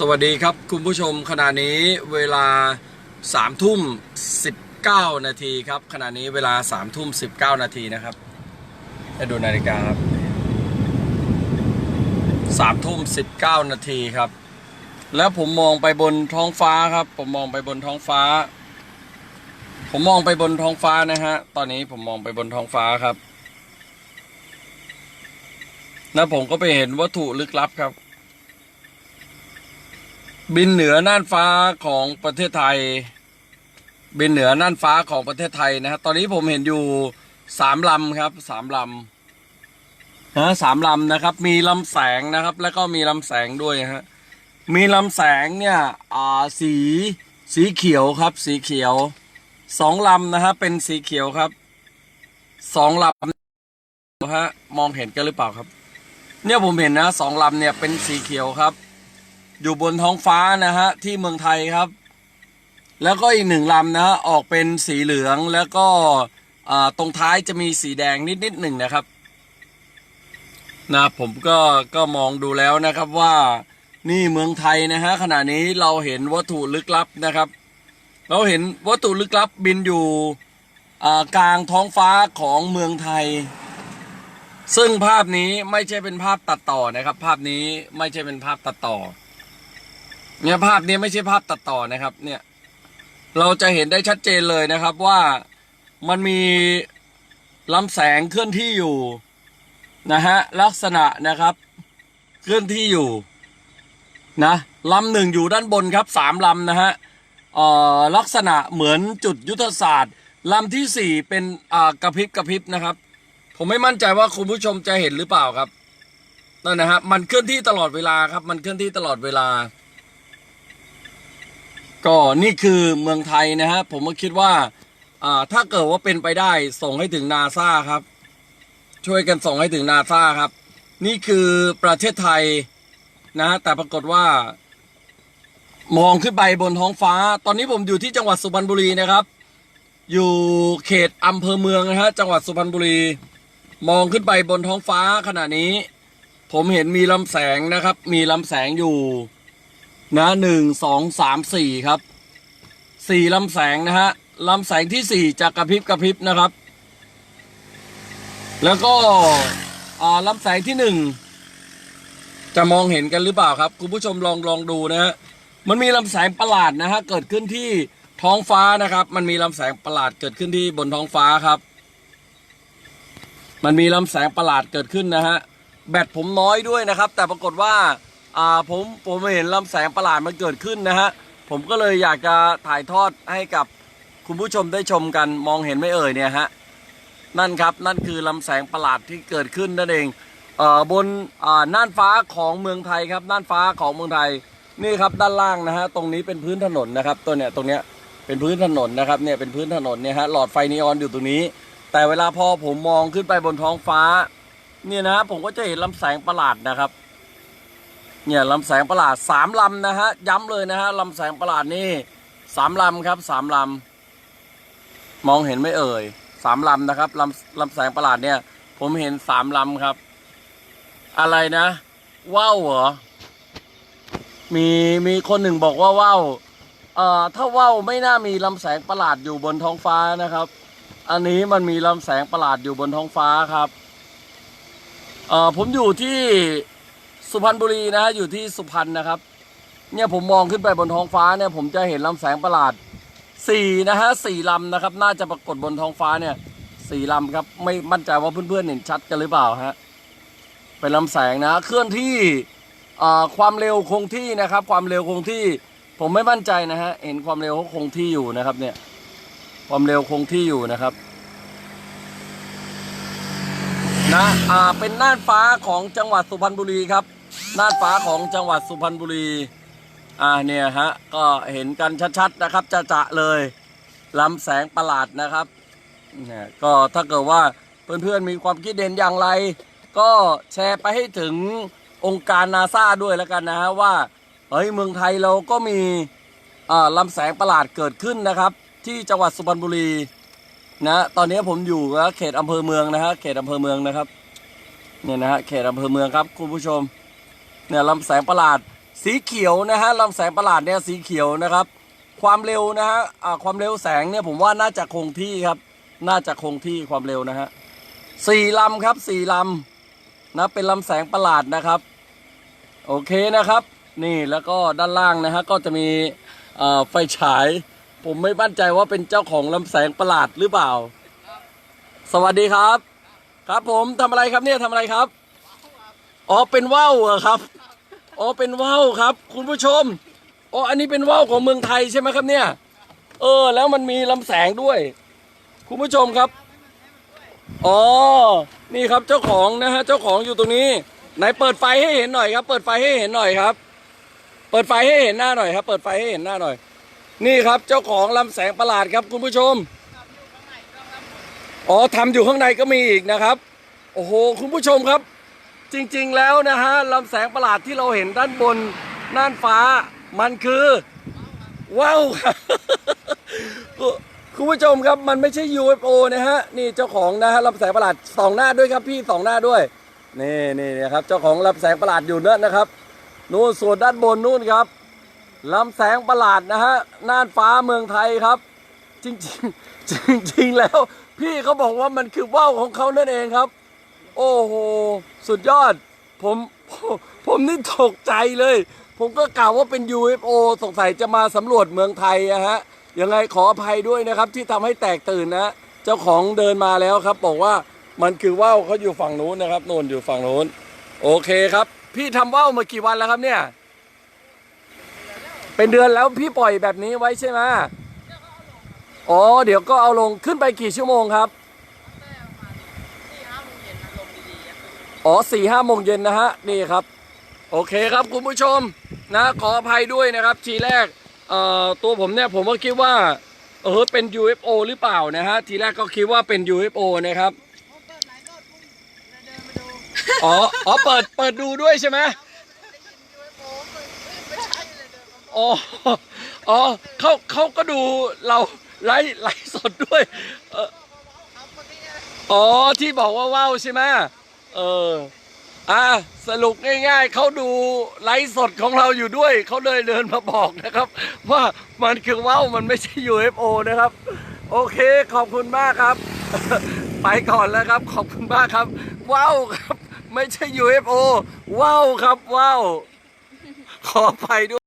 สวัสดีครับ คุณผู้ชมขณะนี้เวลาสามทุ่มสิบเก้านาทีครับขณะนี้เวลาสามทุ่มสิบเก้านาทีนะครับให้ดูนาฬิกาครับสามทุ่มสิบเก้านาทีครับ แล้วผมมองไปบนท้องฟ้าครับ ผมมองไปบนท้องฟ้า ผมมองไปบนท้องฟ้านะฮะตอนนี้ผมมองไปบนท้องฟ้าครับ แล้วผมก็ไปเห็นวัตถุลึกลับครับ บินเหนือน่านฟ้าของประเทศไทย บินเหนือน่านฟ้าของประเทศไทยนะฮะตอนนี้ผมเห็นอยู่สามลำครับสามลำนะสามลำนะครับ มีลำแสงนะครับ แล้วก็มีลำแสงด้วยฮะมีลำแสงเนี่ยอ่าสีสีเขียวครับ สีเขียวสองลำนะฮะเป็นสีเขียวครับสองลำฮะมองเห็นกันหรือเปล่าครับ เนี่ยผมเห็นนะสองลำเนี่ยเป็นสีเขียวครับ อยู่บนท้องฟ้านะฮะที่เมืองไทยครับ แล้วก็อีกหนึ่งลำนะฮะออกเป็นสีเหลืองแล้วก็ตรงท้ายจะมีสีแดงนิดๆหนึ่งนะครับนะผมก็ก็มองดูแล้วนะครับว่านี่เมืองไทยนะฮะขณะนี้เราเห็นวัตถุลึกลับนะครับ เราเห็นวัตถุลึกลับบินอยู่กลางท้องฟ้าของเมืองไทย ซึ่งภาพนี้ไม่ใช่เป็นภาพตัดต่อนะครับ ภาพนี้ไม่ใช่เป็นภาพตัดต่อ เนี่ยภาพนี้ไม่ใช่ภาพตัดต่อนะครับ เนี่ย เราจะเห็นได้ชัดเจนเลยนะครับว่ามันมีลำแสงเคลื่อนที่อยู่นะฮะลักษณะนะครับเคลื่อนที่อยู่นะลำหนึ่งอยู่ด้านบนครับสามลำนะฮะลักษณะเหมือนจุดยุทธศาสตร์ลำที่สี่เป็นกระพริบกระพริบนะครับ ผมไม่มั่นใจว่าคุณผู้ชมจะเห็นหรือเปล่าครับนั่นนะฮะมันเคลื่อนที่ตลอดเวลาครับ มันเคลื่อนที่ตลอดเวลา ก็นี่คือเมืองไทยนะฮะผมก็คิดว่าอ่า ถ้าเกิดว่าเป็นไปได้ส่งให้ถึงนาซาครับ ช่วยกันส่งให้ถึงนาซาครับ นี่คือประเทศไทยนะแต่ปรากฏว่า มองขึ้นไปบนท้องฟ้า ตอนนี้ผมอยู่ที่จังหวัดสุพรรณบุรีนะครับ อยู่เขตอำเภอเมืองนะฮะจังหวัดสุพรรณบุรี มองขึ้นไปบนท้องฟ้าขณะนี้ ผมเห็นมีลำแสงนะครับ มีลำแสงอยู่ นะหนึ่งสองสามสี่ครับสี่ลำแสงนะฮะลำแสงที่สี่จะกระพริบกระพริบนะครับ แล้วก็อ่าลำแสงที่หนึ่งจะมองเห็นกันหรือเปล่าครับ คุณผู้ชมลองลองดูนะฮะมันมีลำแสงประหลาดนะฮะเกิดขึ้นที่ท้องฟ้านะครับ มันมีลำแสงประหลาดเกิดขึ้นที่บนท้องฟ้าครับ มันมีลำแสงประหลาดเกิดขึ้นนะฮะแบตผมน้อยด้วยนะครับ แต่ปรากฏว่า อ่าผมผมเห็นลำแสงประหลาดมันเกิดขึ้นนะฮะ ผมก็เลยอยากจะถ่ายทอดให้กับคุณผู้ชมได้ชมกันมองเห็นไหม่เอ่ยเนี่ยฮะนั่นครับนั่นคือลำแสงประหลาดที่เกิดขึ้นนั่นเองเอ่อบนอ่าน่านฟ้าของเมืองไทยครับน่านฟ้าของเมืองไทยนี่ครับด้านล่างนะฮะตรงนี้เป็นพื้นถนนนะครับตัวเนี้ยตรงเนี้ยเป็นพื้นถนนนะครับเนี่ยเป็นพื้นถนนเนี่ยฮะหลอดไฟนีออนอยู่ตรงนี้ แต่เวลาพอผมมองขึ้นไปบนท้องฟ้าเนี่ยนะฮะผมก็จะเห็นลำแสงประหลาดนะครับ เนี่ยลำแสงประหลาดสามลำนะฮะย้ำเลยนะฮะลำแสงประหลาดนี่สามลำครับสามลำมองเห็นไม่เอ่ยสามลำนะครับลำลำแสงประหลาดเนี่ย ผมเห็นสามลำครับ อะไรนะว่าวเหรอมีมีคนหนึ่งบอกว่าว่าวเอ่อถ้าว่าวไม่น่ามีลำแสงประหลาดอยู่บนท้องฟ้านะครับ อันนี้มันมีลำแสงประหลาดอยู่บนท้องฟ้าครับเอ่อผมอยู่ที่ สุพรรณบุรีนะฮะอยู่ที่สุพรรณนะครับ เนี่ยผมมองขึ้นไปบนท้องฟ้าเนี่ยผมจะเห็นลำแสงประหลาดสี่นะฮะสี่ลำนะครับ น่าจะปรากฏบนท้องฟ้าเนี่ยสี่ลำครับไม่มั่นใจว่าเพื่อนๆเห็นชัดกันหรือเปล่าฮะเป็นลำแสงนะเคลื่อนที่ความเร็วคงที่นะครับ ความเร็วคงที่ ผมไม่มั่นใจนะฮะเห็นความเร็วเขาคงที่อยู่นะครับเนี่ยความเร็วคงที่อยู่นะครับ นะอ่าเป็นน่านฟ้าของจังหวัดสุพรรณบุรีครับน่านฟ้าของจังหวัดสุพรรณบุรีอ่าเนี่ยฮะก็เห็นกันชัดๆนะครับจะจะๆเลยลำแสงประหลาดนะครับเนี่ยก็ถ้าเกิดว่าเพื่อนๆมีความคิดเห็นอย่างไร ก็แชร์ไปให้ถึงองค์การนาซาด้วยแล้วกันนะฮะว่าเฮ้ยเมืองไทยเราก็มีอ่าลำแสงประหลาดเกิดขึ้นนะครับ ที่จังหวัดสุพรรณบุรี นะตอนนี้ผมอยู่นะเขตอำเภอเมืองนะฮะเขตอำเภอเมืองนะครับเนี่ยนะฮะเขตอำเภอเมืองครับคุณผู้ชมเนี่ยลำแสงประหลาด สีเขียวนะฮะลำแสงประหลาดเนี่ยสีเขียวนะครับ ความเร็วนะฮะอ่าความเร็วแสงเนี่ยผมว่าน่าจะคงที่ครับ น่าจะคงที่ความเร็วนะฮะสี่ลำครับสี่ลำนะเป็นลำแสงประหลาดนะครับ โอเคนะครับ นี่แล้วก็ด้านล่างนะฮะก็จะมีเอ่อไฟฉาย ผมไม่มั่นใจว่าเป็นเจ้าของลำแสงประหลาดหรือเปล่า สวัสดีครับ ครับผมทำอะไรครับเนี่ยทำอะไรครับ อ๋อเป็นว่าวเหรอครับ อ๋อเป็นว่าวครับ คุณผู้ชม อ๋ออันนี้เป็นว่าวของเมืองไทยใช่ไหมครับเนี่ย เออ แล้วมันมีลำแสงด้วย คุณผู้ชมครับ อ๋อ นี่ครับเจ้าของนะฮะเจ้าของอยู่ตรงนี้ ไหนเปิดไฟให้เห็นหน่อยครับ เปิดไฟให้เห็นหน่อยครับ เปิดไฟให้เห็นหน้าหน่อยครับ เปิดไฟให้เห็นหน้าหน่อย นี่ครับเจ้าของลำแสงประหลาดครับคุณผู้ชมอ๋อทำอยู่ข้างในก็มีอีกนะครับ โอ้โหคุณผู้ชมครับ จริงๆแล้วนะฮะลำแสงประหลาดที่เราเห็นด้านบนน่านฟ้ามันคือว้าวคุณผู้ชมครับมันไม่ใช่ UFO นะฮะนี่เจ้าของนะฮะลำแสงประหลาดสองหน้าด้วยครับพี่สองหน้าด้วยนี่นี่นะครับเจ้าของลำแสงประหลาดอยู่เนั่นนะครับนู่นส่วนด้านบนนู่นครับ ลำแสงประหลาดนะฮะน่านฟ้าเมืองไทยครับ จริงๆจริงๆแล้ว พี่เขาบอกว่ามันคือว่าวของเขานั่นเองครับ โอ้โหสุดยอด ผมผมนี่ตกใจเลย ผมก็กล่าวว่าเป็น UFO สงสัยจะมาสำรวจเมืองไทยอะฮะยังไงขออภัยด้วยนะครับ ที่ทำให้แตกตื่นนะ เจ้าของเดินมาแล้วครับ บอกว่ามันคือว่าวเขาอยู่ฝั่งนู้นนะครับโน่นอยู่ฝั่งนู้นโอเคครับ พี่ทำว่าวมากี่วันแล้วครับเนี่ย เป็นเดือนแล้วพี่ปล่อยแบบนี้ไว้ใช่ไหมอ๋อ เดี๋ยวก็เอาลงขึ้นไปกี่ชั่วโมงครับ อ๋อสี่ห้าโมงเย็นนะฮะ นี่ครับ โอเคครับคุณผู้ชมนะ ขออภัยด้วยนะครับ ทีแรกเอ่อตัวผมเนี่ยผมก็คิดว่า เออเป็น UFO หรือเปล่านะฮะ ทีแรกก็คิดว่าเป็น UFO นะครับ อ๋อ อ๋อ เปิด เปิดดูด้วยใช่ไหม อ๋ออ๋อเขาเขาก็ดูเราไลฟ์ไลฟ์สดด้วยเอออ๋อที่บอกว่าว้าวใช่ไหมเอออะสรุปง่ายๆเขาดูไลฟ์สดของเราอยู่ด้วยเขาเลยเดินมาบอกนะครับ ว่ามันคือว่าวมันไม่ใช่ UFO นะครับ โอเคขอบคุณมากครับ ไปก่อนแล้วครับ ขอบคุณมากครับว้าวครับ ไม่ใช่ UFO ว้าวครับว้าวขอไปด้วย